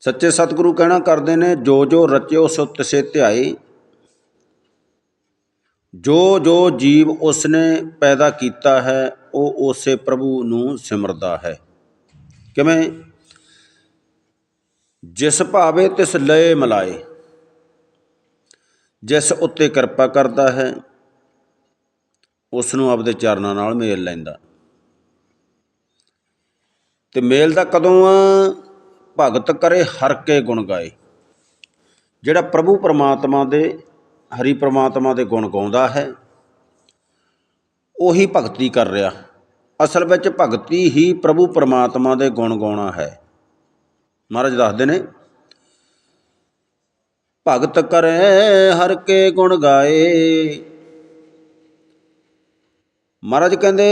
ਸੱਚੇ ਸਤਿਗੁਰੂ ਕਹਿਣਾ ਕਰਦੇ ਨੇ, ਜੋ ਜੋ ਰਚਿਓ ਸੋ ਤਿਸੇ ਧਿਆਏ ਜੋ ਜੋ ਜੀਵ ਉਸਨੇ ਪੈਦਾ ਕੀਤਾ ਹੈ, ਉਹ ਉਸੇ ਪ੍ਰਭੂ ਨੂੰ ਸਿਮਰਦਾ ਹੈ। ਕਿਵੇਂ? ਜਿਸ ਭਾਵੇ ਤਿਸ ਲਏ ਮਲਾਏ, ਜਿਸ ਉੱਤੇ ਕਿਰਪਾ ਕਰਦਾ ਹੈ ਉਸ ਨੂੰ ਆਪਦੇ ਚਰਨਾਂ ਨਾਲ ਮੇਲ ਲੈਂਦਾ। ਤੇ ਮੇਲ ਦਾ ਕਦੋਂ ਆ? ਭਗਤ ਕਰੇ ਹਰ ਕੇ ਗੁਣ ਗਾਏ। ਜਿਹੜਾ ਪ੍ਰਭੂ ਪਰਮਾਤਮਾ ਦੇ, ਹਰੀ ਪਰਮਾਤਮਾ ਦੇ ਗੁਣ ਗਾਉਂਦਾ ਹੈ, ਉਹੀ ਭਗਤੀ ਕਰ ਰਿਹਾ। ਅਸਲ ਵਿੱਚ ਭਗਤੀ ਹੀ ਪ੍ਰਭੂ ਪਰਮਾਤਮਾ ਦੇ ਗੁਣ ਗਾਉਣਾ ਹੈ। ਮਹਾਰਾਜ ਦੱਸਦੇ ਨੇ, ਭਗਤ ਕਰੇ ਹਰ ਕੇ ਗੁਣ ਗਾਏ। ਮਹਾਰਾਜ ਕਹਿੰਦੇ,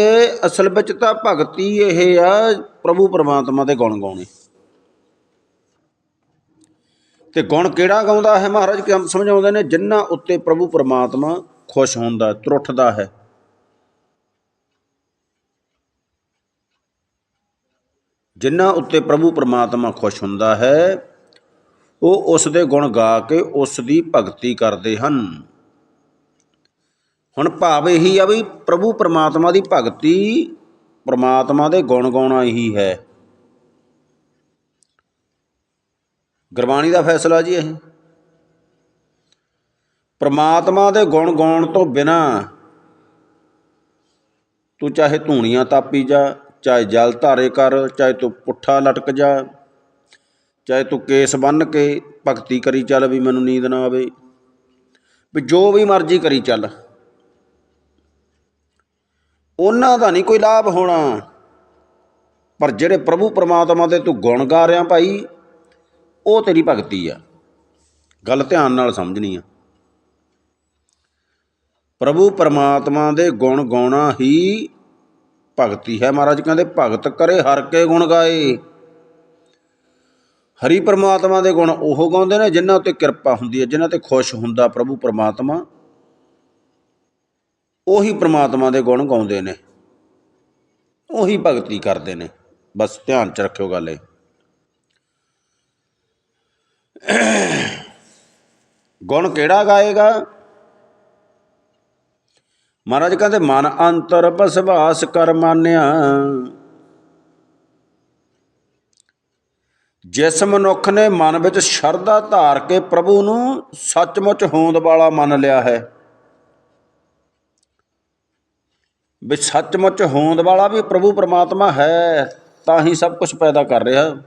ਅਸਲ ਵਿੱਚ ਤਾਂ ਭਗਤੀ ਇਹ ਆ, ਪ੍ਰਭੂ ਪਰਮਾਤਮਾ ਦੇ ਗੁਣ ਗਾਉਣੇ। ਤੇ ਗੁਣ ਕਿਹੜਾ ਗਾਉਂਦਾ ਹੈ ਮਹਾਰਾਜ? ਕਿਉਂ ਸਮਝਾਉਂਦੇ ਨੇ ਜਿਨ੍ਹਾਂ ਉੱਤੇ ਪ੍ਰਭੂ ਪਰਮਾਤਮਾ ਖੁਸ਼ ਹੁੰਦਾ ਤਰੁੱਠਦਾ ਹੈ। ਜਿਨ੍ਹਾਂ ਉੱਤੇ ਪ੍ਰਭੂ ਪਰਮਾਤਮਾ ਖੁਸ਼ ਹੁੰਦਾ ਹੈ, ਉਹ ਉਸ ਦੇ ਗੁਣ ਗਾ ਕੇ ਉਸ ਦੀ ਭਗਤੀ ਕਰਦੇ ਹਨ। ਹੁਣ ਭਾਵ ਇਹੀ ਆ ਵੀ ਪ੍ਰਭੂ ਪਰਮਾਤਮਾ ਦੀ ਭਗਤੀ ਪਰਮਾਤਮਾ ਦੇ ਗੁਣ ਗਾਉਣਾ ਹੀ ਹੈ। ਗੁਰਬਾਣੀ ਦਾ ਫੈਸਲਾ ਜੀ ਇਹ ਪ੍ਰਮਾਤਮਾ ਦੇ ਗੁਣ ਗਾਉਣ ਤੋਂ ਬਿਨਾ ਤੂੰ ਚਾਹੇ ਧੂਣੀਆਂ ਤਾਪੀ ਜਾ, ਚਾਹੇ ਜਲ ਧਾਰੇ ਕਰ, ਚਾਹੇ ਤੂੰ ਪੁੱਠਾ ਲਟਕ ਜਾ, ਚਾਹੇ ਤੂੰ ਕੇਸ ਬੰਨ ਕੇ ਭਗਤੀ ਕਰੀ ਚੱਲ ਵੀ ਮੈਨੂੰ ਨੀਂਦ ਨਾ ਆਵੇ, ਵੀ ਜੋ ਵੀ ਮਰਜ਼ੀ ਕਰੀ ਚੱਲ। ਉਹਨਾਂ ਦਾ ਨਹੀਂ ਕੋਈ ਲਾਭ ਹੋਣਾ, ਪਰ ਜਿਹੜੇ ਪ੍ਰਭੂ ਪਰਮਾਤਮਾ ਦੇ ਤੂੰ ਗੁਣ ਗਾ ਰਿਹਾ ਭਾਈ ਉਹ ਤੇਰੀ ਭਗਤੀ ਆ। ਗੱਲ ਧਿਆਨ ਨਾਲ ਸਮਝਣੀ ਆ। ਪ੍ਰਭੂ ਪਰਮਾਤਮਾ ਦੇ ਗੁਣ ਗਾਉਣਾ ਹੀ ਭਗਤੀ ਹੈ। ਮਹਾਰਾਜ ਕਹਿੰਦੇ, ਭਗਤ ਕਰੇ ਹਰ ਕੇ ਗੁਣ ਗਾਏ। ਹਰੀ ਪਰਮਾਤਮਾ ਦੇ ਗੁਣ ਉਹ ਗਾਉਂਦੇ ਨੇ ਜਿਨ੍ਹਾਂ ਉੱਤੇ ਕਿਰਪਾ ਹੁੰਦੀ ਹੈ, ਜਿਨ੍ਹਾਂ ਤੇ ਖੁਸ਼ ਹੁੰਦਾ ਪ੍ਰਭੂ ਪਰਮਾਤਮਾ। ਉਹੀ ਪਰਮਾਤਮਾ ਦੇ ਗੁਣ ਗਾਉਂਦੇ ਨੇ। ਉਹੀ ਭਗਤੀ ਕਰਦੇ ਨੇ। ਬਸ ਧਿਆਨ ਚ ਰੱਖਿਓ ਗੱਲ ਇਹ। ਗੁਣ ਕਿਹੜਾ ਗਾਏਗਾ? ਮਹਾਰਾਜ ਕਹਿੰਦੇ, ਮਨ ਅੰਤਰ ਬਸਵਾਸ ਕਰ ਮਾਨਿਆ। ਜਿਸ ਮਨੁੱਖ ਨੇ ਮਨ ਵਿੱਚ ਸ਼ਰਧਾ ਧਾਰ ਕੇ ਪ੍ਰਭੂ ਨੂੰ ਸੱਚਮੁੱਚ ਹੋਂਦ ਵਾਲਾ ਮੰਨ ਲਿਆ ਹੈ, ਵੀ ਸੱਚਮੁੱਚ ਹੋਂਦ ਵਾਲਾ ਵੀ ਪ੍ਰਭੂ ਪਰਮਾਤਮਾ ਹੈ, ਤਾਂ ਹੀ ਸਭ ਕੁਝ ਪੈਦਾ ਕਰ ਰਿਹਾ ਵੀ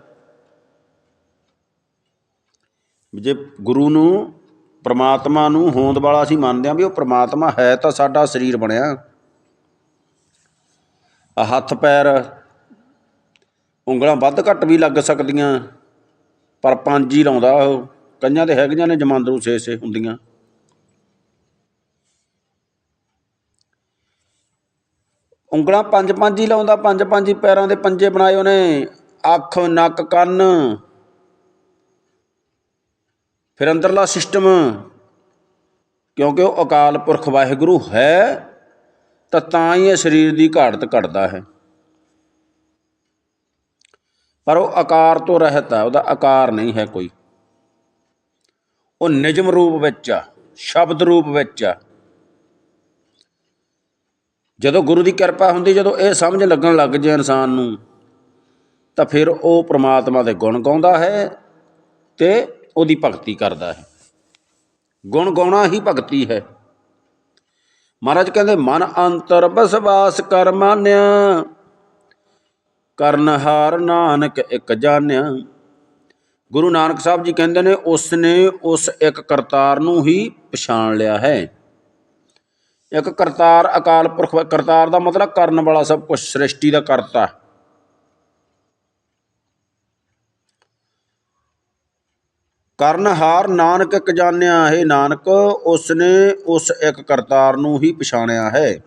ਜੇ ਗੁਰੂ ਨੂੰ, ਪਰਮਾਤਮਾ ਨੂੰ ਹੋਂਦ ਵਾਲਾ ਅਸੀਂ ਮੰਨਦੇ ਹਾਂ ਵੀ ਉਹ ਪਰਮਾਤਮਾ ਹੈ ਤਾਂ ਸਾਡਾ ਸਰੀਰ ਬਣਿਆ। ਆ ਹੱਥ ਪੈਰ, ਉਂਗਲਾਂ ਵੱਧ ਘੱਟ ਵੀ ਲੱਗ ਸਕਦੀਆਂ, ਪਰ ਪੰਜ ਹੀ ਲਾਉਂਦਾ ਉਹ। ਕਈਆਂ ਦੇ ਹੈਗੀਆਂ ਨੇ ਜਮਾਂਦਰੂ ਛੇ ਛੇ ਹੁੰਦੀਆਂ। ਉਂਗਲਾਂ ਪੰਜ ਪੰਜ ਹੀ ਲਾਉਂਦਾ, ਪੰਜ ਪੰਜ ਹੀ ਪੈਰਾਂ ਦੇ ਪੰਜੇ ਬਣਾਏ ਉਹਨੇ। ਅੱਖ, ਨੱਕ, ਕੰਨ। ਫਿਰ ਅੰਦਰਲਾ ਸਿਸਟਮ, ਕਿਉਂਕਿ ਉਹ ਅਕਾਲ ਪੁਰਖ ਵਾਹਿਗੁਰੂ ਹੈ, ਤਾਂ ਤਾਂ ਹੀ ਇਹ ਸਰੀਰ ਦੀ ਘਾੜਤ ਘਟਦਾ ਹੈ। ਪਰ ਉਹ ਆਕਾਰ ਤੋਂ ਰਹਿਤ ਹੈ, ਉਹਦਾ ਆਕਾਰ ਨਹੀਂ ਹੈ ਕੋਈ। ਉਹ ਨਿਜਮ ਰੂਪ ਵਿੱਚ ਆ, ਸ਼ਬਦ ਰੂਪ ਵਿੱਚ ਆ। ਜਦੋਂ ਗੁਰੂ ਦੀ ਕਿਰਪਾ ਹੁੰਦੀ, ਜਦੋਂ ਇਹ ਸਮਝ ਲੱਗਣ ਲੱਗ ਜੇ ਇਨਸਾਨ ਨੂੰ, ਤਾਂ ਫਿਰ ਉਹ ਪ੍ਰਮਾਤਮਾ ਦੇ ਗੁਣ ਗਾਉਂਦਾ ਹੈ ਤੇ ਉਹਦੀ ਭਗਤੀ ਕਰਦਾ ਹੈ। ਗੁਣ ਗਾਉਣਾ ਹੀ ਭਗਤੀ ਹੈ। ਮਹਾਰਾਜ ਕਹਿੰਦੇ, ਮਨ ਅੰਤਰ ਬਸਵਾਸ ਕਰ ਮਾਨਿਆ ਕਰਨਹਾਰ ਨਾਨਕ ਇੱਕ ਜਾਣਿਆ। ਗੁਰੂ ਨਾਨਕ ਸਾਹਿਬ ਜੀ ਕਹਿੰਦੇ ਨੇ ਉਸ ਨੇ ਉਸ ਇੱਕ ਕਰਤਾਰ ਨੂੰ ਹੀ ਪਛਾਣ ਲਿਆ ਹੈ। ਇੱਕ ਕਰਤਾਰ ਅਕਾਲ ਪੁਰਖ, ਕਰਤਾਰ ਦਾ ਮਤਲਬ ਕਰਨ ਵਾਲਾ ਸਭ ਕੁਝ ਸ੍ਰਿਸ਼ਟੀ ਦਾ ਕਰਤਾ। ਕਰਨਹਾਰ ਨਾਨਕ ਇੱਕ ਜਾਣਿਆ ਹੈ ਨਾਨਕ ਉਸ ਨੇ ਉਸ ਇੱਕ ਕਰਤਾਰ ਨੂੰ ਹੀ ਪਛਾਣਿਆ ਹੈ।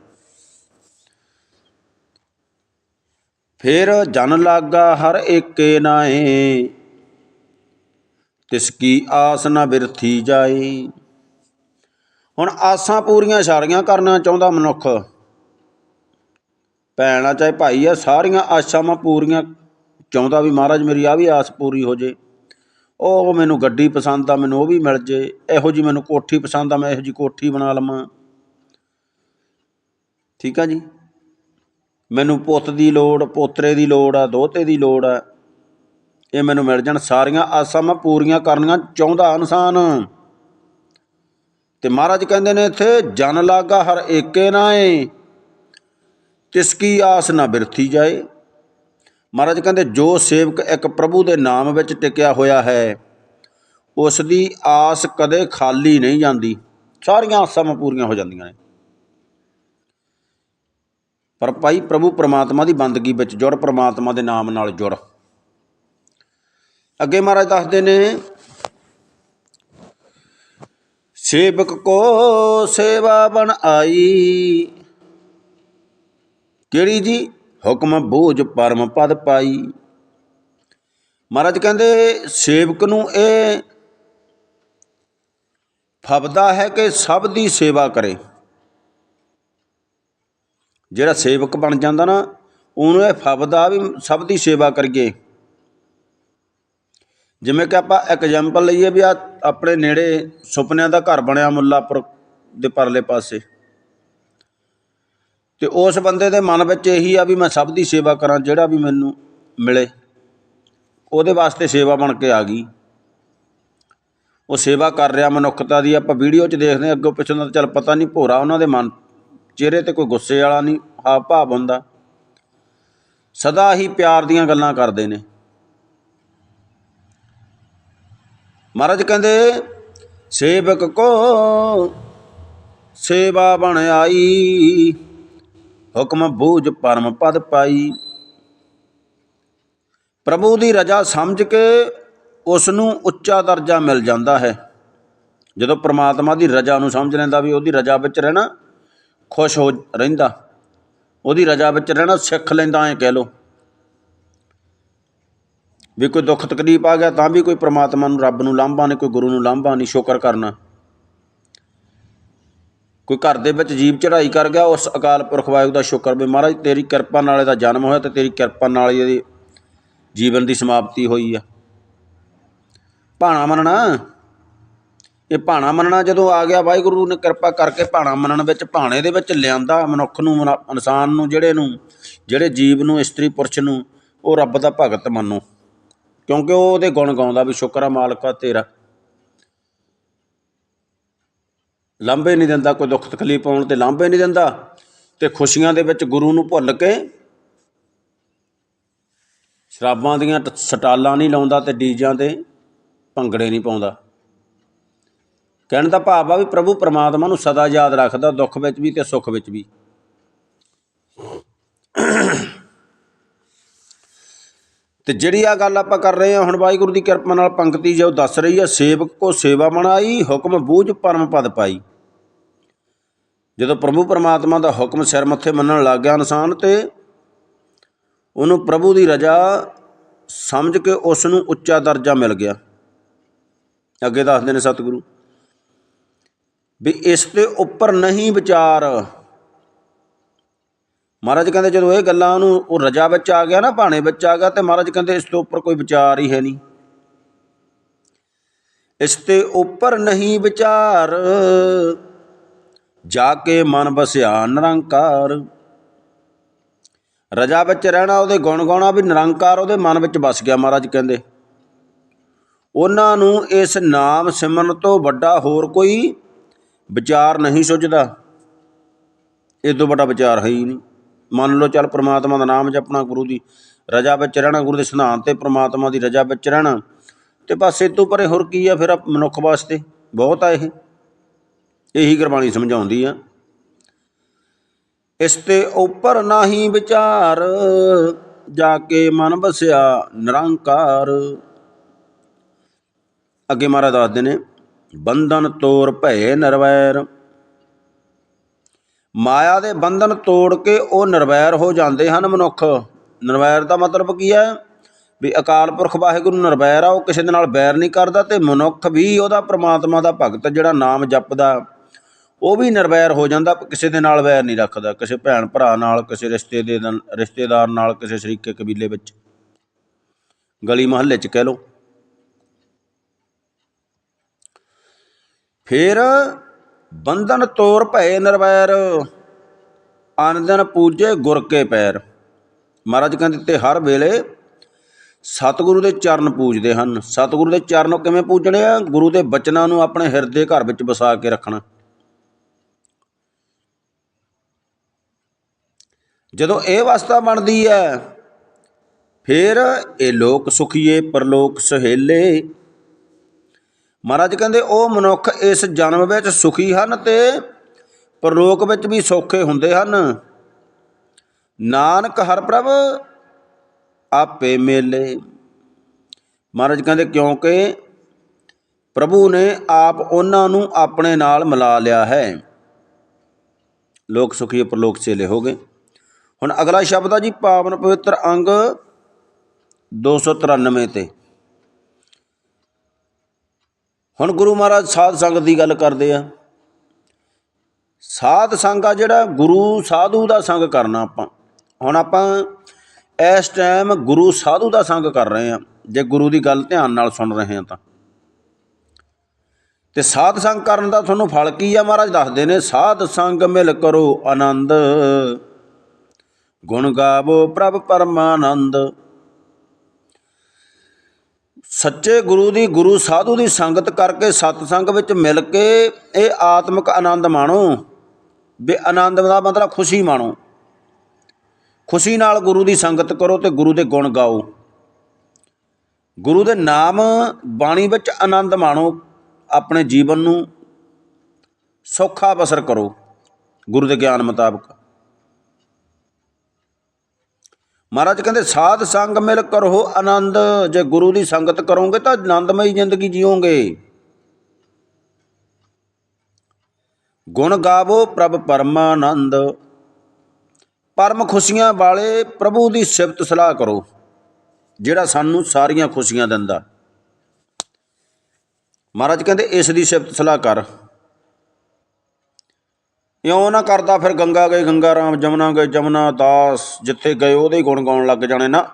ਫਿਰ ਜਨ ਲਾਗਾ ਹਰ ਏਕੇ ਨਾਏ, ਤਿਸ ਕੀ ਆਸ ਨਾ ਬਿਰਥੀ ਜਾਏ। ਹੁਣ ਆਸਾਂ ਪੂਰੀਆਂ ਸਾਰੀਆਂ ਕਰਨਾ ਚਾਹੁੰਦਾ ਮਨੁੱਖ। ਭੈਣਾ ਚਾਹੇ ਭਾਈ ਆ, ਸਾਰੀਆਂ ਆਸਾਵਾਂ ਪੂਰੀਆਂ, ਚਾਹੁੰਦਾ ਵੀ ਮਹਾਰਾਜ ਮੇਰੀ ਆ ਵੀ ਆਸ ਪੂਰੀ ਹੋ ਜੇ। ਉਹ ਮੈਨੂੰ ਗੱਡੀ ਪਸੰਦ ਆ, ਮੈਨੂੰ ਉਹ ਵੀ ਮਿਲ ਜੇ। ਇਹੋ ਜੀ ਮੈਨੂੰ ਕੋਠੀ ਪਸੰਦ ਆ, ਮੈਂ ਇਹੋ ਜੀ ਕੋਠੀ ਬਣਾ ਲਵਾਂ। ਠੀਕ ਆ ਜੀ? ਮੈਨੂੰ ਪੁੱਤ ਦੀ ਲੋੜ, ਪੋਤਰੇ ਦੀ ਲੋੜ ਆ, ਦੋਹਤੇ ਦੀ ਲੋੜ ਆ। ਇਹ ਮੈਨੂੰ ਮਿਲ ਜਾਣ ਸਾਰੀਆਂ ਆਸਾਂ, ਮੈਂ ਪੂਰੀਆਂ ਕਰਨੀਆਂ ਚਾਹੁੰਦਾ ਇਨਸਾਨ। ਤੇ ਮਹਾਰਾਜ ਕਹਿੰਦੇ ਨੇ ਇੱਥੇ, ਜਨ ਲਾਗਾ ਹਰ ਏਕੇ ਨਾਏ, ਤਿਸ ਕੀ ਆਸ ਨਾ ਬਿਰਥੀ ਜਾਏ। ਮਹਾਰਾਜ ਕਹਿੰਦੇ, ਜੋ ਸੇਵਕ ਇੱਕ ਪ੍ਰਭੂ ਦੇ ਨਾਮ ਵਿੱਚ ਟਿਕਿਆ ਹੋਇਆ ਹੈ ਉਸ ਦੀ ਆਸ ਕਦੇ ਖਾਲੀ ਨਹੀਂ ਜਾਂਦੀ। ਸਾਰੀਆਂ ਆਸਾਂ ਪੂਰੀਆਂ ਹੋ ਜਾਂਦੀਆਂ ਨੇ। ਪਰ ਭਾਈ ਪ੍ਰਭੂ ਪ੍ਰਮਾਤਮਾ ਦੀ ਬੰਦਗੀ ਵਿੱਚ ਜੁੜ, ਪ੍ਰਮਾਤਮਾ ਦੇ ਨਾਮ ਨਾਲ ਜੁੜ। ਅੱਗੇ ਮਹਾਰਾਜ ਦੱਸਦੇ ਨੇ, ਸੇਵਕ ਕੋ ਸੇਵਾ ਬਣ ਆਈ। ਕਿਹੜੀ ਜੀ? ਹੁਕਮ ਬੋਝ ਪਰਮ ਪਦ ਪਾਈ। ਮਹਾਰਾਜ ਕਹਿੰਦੇ, ਸੇਵਕ ਨੂੰ ਇਹ ਫਬਦਾ ਹੈ ਕਿ ਸਭ ਦੀ ਸੇਵਾ ਕਰੇ। ਜਿਹੜਾ ਸੇਵਕ ਬਣ ਜਾਂਦਾ ਨਾ, ਉਹਨੂੰ ਇਹ ਫਬਦਾ ਵੀ ਸਭ ਦੀ ਸੇਵਾ ਕਰੀਏ। ਜਿਵੇਂ ਕਿ ਆਪਾਂ ਐਗਜ਼ਾਮਪਲ ਲਈਏ ਵੀ ਆ ਆਪਣੇ ਨੇੜੇ ਸੁਪਨਿਆਂ ਦਾ ਘਰ ਬਣਿਆ ਮੁੱਲਾਪੁਰ ਦੇ ਪਰਲੇ ਪਾਸੇ। ਤੇ ਉਸ ਬੰਦੇ ਦੇ ਮਨ ਵਿੱਚ ਇਹੀ ਆ ਵੀ ਮੈਂ ਸਭ ਦੀ ਸੇਵਾ ਕਰਾਂ, ਜਿਹੜਾ ਵੀ ਮੈਨੂੰ ਮਿਲੇ। ਉਹਦੇ ਵਾਸਤੇ ਸੇਵਾ ਬਣ ਕੇ ਆ ਗਈ। ਉਹ ਸੇਵਾ ਕਰ ਰਿਹਾ ਮਨੁੱਖਤਾ ਦੀ। ਆਪਾਂ ਵੀਡੀਓ 'ਚ ਦੇਖਦੇ ਹਾਂ ਅੱਗੋਂ ਪਿੱਛੋਂ ਦਾ, ਚੱਲ ਪਤਾ ਨਹੀਂ ਭੋਰਾ ਉਹਨਾਂ ਦੇ ਮਨ, ਚਿਹਰੇ ਤੇ ਕੋਈ ਗੁੱਸੇ ਵਾਲਾ ਨਹੀਂ ਹਾਵ ਭਾਵ ਹੁੰਦਾ। ਸਦਾ ਹੀ ਪਿਆਰ ਦੀਆਂ ਗੱਲਾਂ ਕਰਦੇ ਨੇ। ਮਹਾਰਾਜ ਕਹਿੰਦੇ, ਸੇਵਕ ਕੋ ਸੇਵਾ ਬਣ ਆਈ। ਹੁਕਮ ਬੂਝ ਪਰਮ ਪਦ ਪਾਈ। ਪ੍ਰਭੂ ਦੀ ਰਜਾ ਸਮਝ ਕੇ ਉਸ ਨੂੰ ਉੱਚਾ ਦਰਜਾ ਮਿਲ ਜਾਂਦਾ ਹੈ। ਜਦੋਂ ਪ੍ਰਮਾਤਮਾ ਦੀ ਰਜਾ ਨੂੰ ਸਮਝ ਲੈਂਦਾ ਵੀ ਉਹਦੀ ਰਜਾ ਵਿੱਚ ਰਹਿਣਾ ਖੁਸ਼ ਹੋ ਰਹਿੰਦਾ, ਉਹਦੀ ਰਜਾ ਵਿੱਚ ਰਹਿਣਾ ਸਿੱਖ ਲੈਂਦਾ ਐ ਕਹਿ ਲੋ ਵੀ ਕੋਈ ਦੁੱਖ ਤਕਲੀਫ ਆ ਗਿਆ ਤਾਂ ਵੀ ਕੋਈ ਪ੍ਰਮਾਤਮਾ ਨੂੰ, ਰੱਬ ਨੂੰ ਲਾਂਭਾ ਨਹੀਂ, ਕੋਈ ਗੁਰੂ ਨੂੰ ਲਾਂਭਾ ਨਹੀਂ, ਸ਼ੁਕਰ ਕਰਨਾ। ਕੋਈ ਘਰ ਦੇ ਵਿੱਚ ਜੀਵ ਚੜਾਈ ਕਰ ਗਿਆ, ਉਸ ਅਕਾਲ ਪੁਰਖ ਵਾਹਿਗੁਰੂ ਦਾ ਸ਼ੁਕਰ ਵੀ ਮਹਾਰਾਜ, ਤੇਰੀ ਕਿਰਪਾ ਨਾਲ ਇਹਦਾ ਜਨਮ ਹੋਇਆ ਤੇ ਤੇਰੀ ਕਿਰਪਾ ਨਾਲ ਇਹਦੀ ਜੀਵਨ ਦੀ ਸਮਾਪਤੀ ਹੋਈ ਆ। ਭਾਣਾ ਮੰਨਣਾ? ਇਹ ਭਾਣਾ ਮੰਨਣਾ ਜਦੋਂ ਆ ਗਿਆ, ਵਾਹਿਗੁਰੂ ਨੇ ਕਿਰਪਾ ਕਰਕੇ ਭਾਣਾ ਮੰਨਣ ਵਿੱਚ, ਭਾਣੇ ਦੇ ਵਿੱਚ ਲਿਆਂਦਾ ਮਨੁੱਖ ਨੂੰ, ਮਨ- ਇਨਸਾਨ ਨੂੰ, ਜਿਹੜੇ ਨੂੰ, ਜਿਹੜੇ ਜੀਵ ਨੂੰ, ਇਸਤਰੀ ਪੁਰਸ਼ ਨੂੰ, ਉਹ ਰੱਬ ਦਾ ਭਗਤ ਮੰਨੋ। ਕਿਉਂਕਿ ਉਹ ਉਹਦੇ ਗੁਣ ਗਾਉਂਦਾ ਵੀ ਸ਼ੁਕਰ ਆ ਮਾਲਕਾ ਤੇਰਾ। ਲਾਂਭੇ ਨਹੀਂ ਦਿੰਦਾ, ਕੋਈ ਦੁੱਖ ਤਕਲੀਫ ਆਉਣ ਤੇ ਲਾਂਭੇ ਨਹੀਂ ਦਿੰਦਾ ਤੇ ਖੁਸ਼ੀਆਂ ਦੇ ਵਿੱਚ ਗੁਰੂ ਨੂੰ ਭੁੱਲ ਕੇ ਸ਼ਰਾਬਾਂ ਦੀਆਂ ਟ- ਸਟਾਲਾਂ ਨਹੀਂ ਲਾਉਂਦਾ ਤੇ ਡੀਜਾਂ ਤੇ ਭੰਗੜੇ ਨਹੀਂ ਪਾਉਂਦਾ। ਕਹਿਣ ਦਾ ਭਾਵ ਆ ਵੀ ਪ੍ਰਭੂ ਪਰਮਾਤਮਾ ਨੂੰ ਸਦਾ ਯਾਦ ਰੱਖਦਾ, ਦੁੱਖ ਵਿੱਚ ਵੀ ਤੇ ਸੁੱਖ ਵਿੱਚ ਵੀ। ਤੇ ਜਿਹੜੀ ਆ ਗੱਲ ਆਪਾਂ ਕਰ ਰਹੇ ਹਾਂ, ਹੁਣ ਵਾਹਿਗੁਰੂ ਦੀ ਕਿਰਪਾ ਨਾਲ ਪੰਕਤੀ ਜੋ ਦੱਸ ਰਹੀ ਹੈ, ਸੇਵਕ ਕੋ ਸੇਵਾ ਬਣਾਈ, ਹੁਕਮ ਬੂਝ ਪਰਮ ਪਦ ਪਾਈ। ਜਦੋਂ ਪ੍ਰਭੂ ਪਰਮਾਤਮਾ ਦਾ ਹੁਕਮ ਸਿਰ ਮੱਥੇ ਮੰਨਣ ਲੱਗ ਗਿਆ ਇਨਸਾਨ ਤੇ, ਉਹਨੂੰ ਪ੍ਰਭੂ ਦੀ ਰਜਾ ਸਮਝ ਕੇ ਉਸ ਨੂੰ ਉੱਚਾ ਦਰਜਾ ਮਿਲ ਗਿਆ। ਅੱਗੇ ਦੱਸਦੇ ਨੇ ਸਤਿਗੁਰੂ ਵੀ ਇਸ ਤੇ ਉੱਪਰ ਨਹੀਂ ਵਿਚਾਰ। ਮਹਾਰਾਜ ਕਹਿੰਦੇ ਜਦੋਂ ਇਹ ਗੱਲਾਂ ਉਹਨੂੰ, ਉਹ ਰਜਾ ਵਿੱਚ ਆ ਗਿਆ ਨਾ, ਭਾਣੇ ਵਿੱਚ ਆ ਗਿਆ, ਤੇ ਮਹਾਰਾਜ ਕਹਿੰਦੇ ਇਸ ਤੋਂ ਉੱਪਰ ਕੋਈ ਵਿਚਾਰ ਹੀ ਹੈ ਨਹੀਂ। ਇਸ ਤੇ ਉੱਪਰ ਨਹੀਂ ਵਿਚਾਰ। ਜਾ ਕੇ ਮਨ ਬਸਿਆ ਨਿਰੰਕਾਰ। ਰਜਾ ਵਿੱਚ ਰਹਿਣਾ ਉਹਦੇ ਗੁਣ ਗਾਉਣਾ ਵੀ ਨਿਰੰਕਾਰ, ਉਹਦੇ ਮਨ ਵਿੱਚ ਵਸ ਗਿਆ ਮਹਾਰਾਜ ਕਹਿੰਦੇ। ਉਹਨਾਂ ਨੂੰ ਇਸ ਨਾਮ ਸਿਮਰਨ ਤੋਂ ਵੱਡਾ ਹੋਰ ਕੋਈ ਵਿਚਾਰ ਨਹੀਂ ਸੁਝਦਾ। ਇਹ ਤੋਂ ਵੱਡਾ ਵਿਚਾਰ ਹੈ ਹੀ ਨਹੀਂ। ਮੰਨ ਲਓ ਚੱਲ ਪ੍ਰਮਾਤਮਾ ਦਾ ਨਾਮ ਜਪਣਾ ਗੁਰੂ ਦੀ, ਰਜਾ ਵਿੱਚ ਰਹਿਣਾ ਗੁਰੂ ਦੇ ਸਿਧਾਂਤ ਤੇ ਪ੍ਰਮਾਤਮਾ ਦੀ ਰਜਾ ਵਿੱਚ ਰਹਿਣਾ। ਤੇ ਬਸ ਇਹ ਤੋਂ ਪਰੇ ਹੋਰ ਕੀ ਆ ਫਿਰ ਮਨੁੱਖ ਵਾਸਤੇ? ਬਹੁਤ ਆ ਇਹ। ਇਹੀ ਗੁਰਬਾਣੀ ਸਮਝਾਉਂਦੀ ਆ। ਇਸ ਤੇ ਉੱਪਰ ਨਾਹੀ ਵਿਚਾਰ, ਜਾ ਕੇ ਮਨ ਬਸਿਆ ਨਿਰੰਕਾਰ। ਅੱਗੇ ਮਹਾਰਾਜ ਦੱਸਦੇ ਨੇ, ਬੰਧਨ ਤੋੜ ਭੈ ਨਰਵੈਰ। ਮਾਇਆ ਦੇ ਬੰਧਨ ਤੋੜ ਕੇ ਉਹ ਨਿਰਵੈਰ ਹੋ ਜਾਂਦੇ ਹਨ ਮਨੁੱਖ। ਨਿਰਵੈਰ ਦਾ ਮਤਲਬ ਕੀ ਹੈ? ਵੀ ਅਕਾਲ ਪੁਰਖ ਵਾਹਿਗੁਰੂ ਨਿਰਵੈਰ ਆ, ਉਹ ਕਿਸੇ ਦੇ ਨਾਲ ਬੈਰ ਨਹੀਂ ਕਰਦਾ ਤੇ ਮਨੁੱਖ ਵੀ ਉਹਦਾ ਪ੍ਰਮਾਤਮਾ ਦਾ ਭਗਤ ਜਿਹੜਾ ਨਾਮ ਜਪਦਾ। ਉਹ ਵੀ ਨਿਰਵੈਰ ਹੋ ਜਾਂਦਾ, ਕਿਸੇ ਦੇ ਨਾਲ ਵੈਰ ਨਹੀਂ ਰੱਖਦਾ, ਕਿਸੇ ਭੈਣ ਭਰਾ ਨਾਲ, ਕਿਸੇ ਰਿਸ਼ਤੇ ਦੇ ਨਾਲ- ਰਿਸ਼ਤੇਦਾਰ ਨਾਲ, ਕਿਸੇ ਸ਼ਰੀਕੇ ਕਬੀਲੇ ਵਿੱਚ। ਗਲੀ ਮਹੱਲੇ 'ਚ ਕਹਿ ਲਓ। ਫਿਰ ਬੰਧਨ ਤੋਰ ਭਏ ਨਿਰਵੈਰ ਅਨੰਦਨ ਪੂਜੇ ਗੁਰ ਕੇ ਪੈਰ। ਮਹਾਰਾਜ ਕਹਿੰਦੇ ਤੇ ਹਰ ਵੇਲੇ ਸਤਿਗੁਰੂ ਦੇ ਚਰਨ ਪੂਜਦੇ ਹਨ। ਸਤਿਗੁਰੂ ਦੇ ਚਰਨ ਕਿਵੇਂ ਪੂਜਣੇ ਆ? ਗੁਰੂ ਦੇ ਬਚਨਾਂ ਨੂੰ ਆਪਣੇ ਹਿਰਦੇ ਘਰ ਵਿੱਚ ਵਸਾ ਕੇ ਰੱਖਣਾ। ਜਦੋਂ ਇਹ ਅਵਸਥਾ ਬਣਦੀ ਹੈ, ਫਿਰ ਇਹ ਲੋਕ ਸੁਖੀਏ, ਪਰਲੋਕ ਸਹੇਲੇ। ਮਹਾਰਾਜ ਕਹਿੰਦੇ, ਉਹ ਮਨੁੱਖ ਇਸ ਜਨਮ ਵਿੱਚ ਸੁਖੀ ਹਨ ਤੇ ਪਰਲੋਕ ਵਿੱਚ ਵੀ ਸੌਖੇ ਹੁੰਦੇ ਹਨ। ਨਾਨਕ ਹਰ ਪ੍ਰਭ ਆਪੇ ਮੇਲੇ। ਮਹਾਰਾਜ ਕਹਿੰਦੇ, ਕਿਉਂਕਿ ਪ੍ਰਭੂ ਨੇ ਆਪ ਉਹਨਾਂ ਨੂੰ ਆਪਣੇ ਨਾਲ ਮਿਲਾ ਲਿਆ ਹੈ। ਲੋਕ ਸੁਖੀ ਪਰਲੋਕ ਸਹੇਲੇ ਹੋ ਗਏ। ਹੁਣ ਅਗਲਾ ਸ਼ਬਦ ਆ ਜੀ, ਪਾਵਨ ਪਵਿੱਤਰ ਅੰਗ 293 ਤੇ। ਹੁਣ ਗੁਰੂ ਮਹਾਰਾਜ ਸਾਧ ਸੰਗਤ ਦੀ ਗੱਲ ਕਰਦੇ ਆ। ਸਾਧ ਸੰਗ ਆ ਜਿਹੜਾ ਗੁਰੂ ਸਾਧੂ ਦਾ ਸੰਗ ਕਰਨਾ ਆਪਾਂ। ਹੁਣ ਆਪਾਂ ਇਸ ਟਾਈਮ ਗੁਰੂ ਸਾਧੂ ਦਾ ਸੰਗ ਕਰ ਰਹੇ ਆ। ਜੇ ਗੁਰੂ ਦੀ ਗੱਲ ਧਿਆਨ ਨਾਲ ਸੁਣ ਰਹੇ ਆ ਤਾਂ। ਤੇ ਸਾਧ ਸੰਗ ਕਰਨ ਦਾ ਤੁਹਾਨੂੰ ਫਲ ਕੀ ਆ ਮਹਾਰਾਜ? ਦੱਸਦੇ ਨੇ, ਸਾਧ ਸੰਗ ਮਿਲ ਕਰੋ ਆਨੰਦ। ਗੁਣ ਗਾਵੋ ਪ੍ਰਭ ਪਰਮਾਨੰਦ। ਸੱਚੇ ਗੁਰੂ ਦੀ, ਗੁਰੂ ਸਾਧੂ ਦੀ ਸੰਗਤ ਕਰਕੇ ਸਤ ਸੰਗ ਵਿੱਚ ਮਿਲ ਕੇ ਇਹ ਆਤਮਿਕ ਆਨੰਦ ਮਾਣੋ। ਵੀ ਆਨੰਦ ਦਾ ਮਤਲਬ ਖੁਸ਼ੀ ਮਾਣੋ। ਖੁਸ਼ੀ ਨਾਲ ਗੁਰੂ ਦੀ ਸੰਗਤ ਕਰੋ ਤੇ ਗੁਰੂ ਦੇ ਗੁਣ ਗਾਓ। ਗੁਰੂ ਦੇ ਨਾਮ ਬਾਣੀ ਵਿੱਚ ਆਨੰਦ ਮਾਣੋ, ਆਪਣੇ ਜੀਵਨ ਨੂੰ ਸੌਖਾ ਬਸਰ ਕਰੋ, ਗੁਰੂ ਦੇ ਗਿਆਨ ਮੁਤਾਬਕ। ਮਹਾਰਾਜ ਕਹਿੰਦੇ, ਸਾਧ ਸੰਗ ਮਿਲ ਕਰੋ ਆਨੰਦ, ਜੇ ਗੁਰੂ ਦੀ ਸੰਗਤ ਕਰੋਗੇ ਤਾਂ ਆਨੰਦਮਈ ਜ਼ਿੰਦਗੀ ਜੀਓਗੇ। ਗੁਣ ਗਾਵੋ ਪ੍ਰਭ ਪਰਮਾਨੰਦ, ਪਰਮ ਖੁਸ਼ੀਆਂ ਵਾਲੇ ਪ੍ਰਭੂ ਦੀ ਸਿਫਤ ਸਲਾਹ ਕਰੋ, ਜਿਹੜਾ ਸਾਨੂੰ ਸਾਰੀਆਂ ਖੁਸ਼ੀਆਂ ਦਿੰਦਾ। ਮਹਾਰਾਜ ਕਹਿੰਦੇ, ਇਸ ਦੀ ਸਿਫਤ ਸਲਾਹ ਕਰ। ਇਉਂ ਨਾ ਕਰਦਾ ਫਿਰ ਗੰਗਾ ਗਏ ਗੰਗਾ ਰਾਮ, ਜਮਨਾ ਗਏ ਜਮਨਾ, ਦਾਸ ਜਿੱਥੇ ਗਏ ਉਹਦੇ ਹੀ ਗੁਣ ਗਾਉਣ ਲੱਗ ਜਾਣੇ ਨਾ।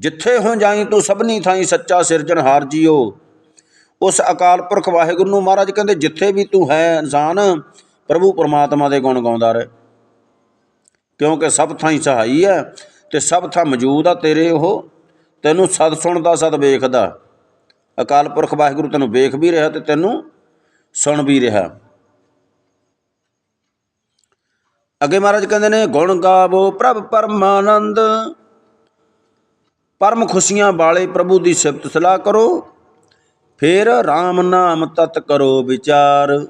ਜਿੱਥੇ ਹੋ ਜਾਈ ਤੂੰ ਸਭਨੀ ਥਾਈ ਸੱਚਾ ਸਿਰਜਣਹਾਰ ਜੀਓ। ਉਸ ਅਕਾਲ ਪੁਰਖ ਵਾਹਿਗੁਰੂ ਨੂੰ ਮਹਾਰਾਜ ਕਹਿੰਦੇ, ਜਿੱਥੇ ਵੀ ਤੂੰ ਹੈ ਇਨਸਾਨ, ਪ੍ਰਭੂ ਪਰਮਾਤਮਾ ਦੇ ਗੁਣ ਗਾਉਂਦਾ ਰਹੇ। ਕਿਉਂਕਿ ਸਭ ਥਾਈ ਸਹਾਈ ਹੈ ਤੇ ਸਭ ਥਾਂ ਮੌਜੂਦ ਆ ਤੇਰੇ ਉਹ। ਤੈਨੂੰ ਸਦ ਸੁਣਦਾ, ਸਦ ਵੇਖਦਾ। ਅਕਾਲ ਪੁਰਖ ਵਾਹਿਗੁਰੂ ਤੈਨੂੰ ਵੇਖ ਵੀ ਰਿਹਾ ਤੇ ਤੈਨੂੰ ਸੁਣ ਵੀ ਰਿਹਾ। ਅੱਗੇ ਮਹਾਰਾਜ ਕਹਿੰਦੇ ਨੇ, ਗੁਣ ਗਾਵੋ ਪ੍ਰਭ ਪਰਮਾਨੰਦ। ਪਰਮ ਖੁਸ਼ੀਆਂ ਵਾਲੇ ਪ੍ਰਭੂ ਦੀ ਸਿਫਤ ਸਲਾਹ ਕਰੋ, ਫਿਰ RAM ਨਾਮ ਤਤ ਕਰੋ ਵਿਚਾਰ।